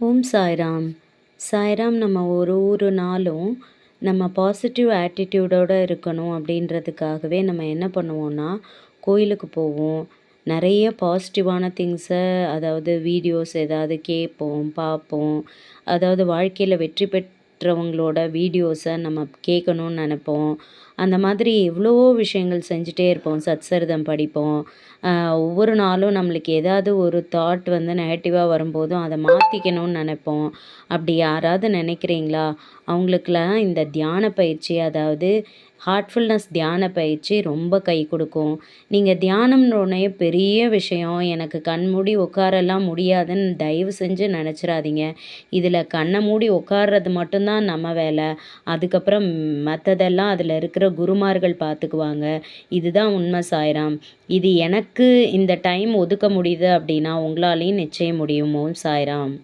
ஓம் சாய்ராம். சாய்ராம் நம்ம ஒரு ஒரு நாளும் நம்ம பாசிட்டிவ் ஆட்டிடியூடோடு இருக்கணும் அப்படின்றதுக்காகவே நம்ம என்ன பண்ணுவோம்னா கோயிலுக்கு போவோம். நிறைய பாசிட்டிவான திங்ஸை அதாவது வீடியோஸ் ஏதாவது கேட்போம் பார்ப்போம். அதாவது வாழ்க்கையில் வெற்றி பெற் மற்றவங்களோட வீடியோஸை நம்ம கேட்கணும்னு நினைப்போம். அந்த மாதிரி எவ்வளவோ விஷயங்கள் செஞ்சுட்டே இருப்போம். சத்சரிதம் படிப்போம். ஒவ்வொரு நாளும் நம்மளுக்கு ஏதாவது ஒரு தாட் வந்து நெகட்டிவாக வரும்போதும் அதை மாற்றிக்கணும்னு நினைப்போம். அப்படி யாராவது நினைக்கிறீங்களா? அவங்களுக்குலாம் இந்த தியான பயிற்சி அதாவது ஹார்ட்ஃபுல்னஸ் தியான பயிற்சி ரொம்ப கை கொடுக்கும். நீங்கள் தியானம்னோடனே பெரிய விஷயம். எனக்கு கண் மூடி உட்காரலாம் முடியாதுன்னு தயவு செஞ்சு நினச்சிடாதீங்க இதில் கண்ணை மூடி உட்கார்றது மட்டும்தான் நம்ம வேலை. அதுக்கப்புறம் மற்றதெல்லாம் அதில் இருக்கிற குருமார்கள் பார்த்துக்குவாங்க இதுதான் உண்மை சாய்ராம். இது எனக்கு இந்த டைம் ஒதுக்க முடியுது அப்படின்னா உங்களாலையும் நிச்சயம் முடியுமோ சாய்ராம்.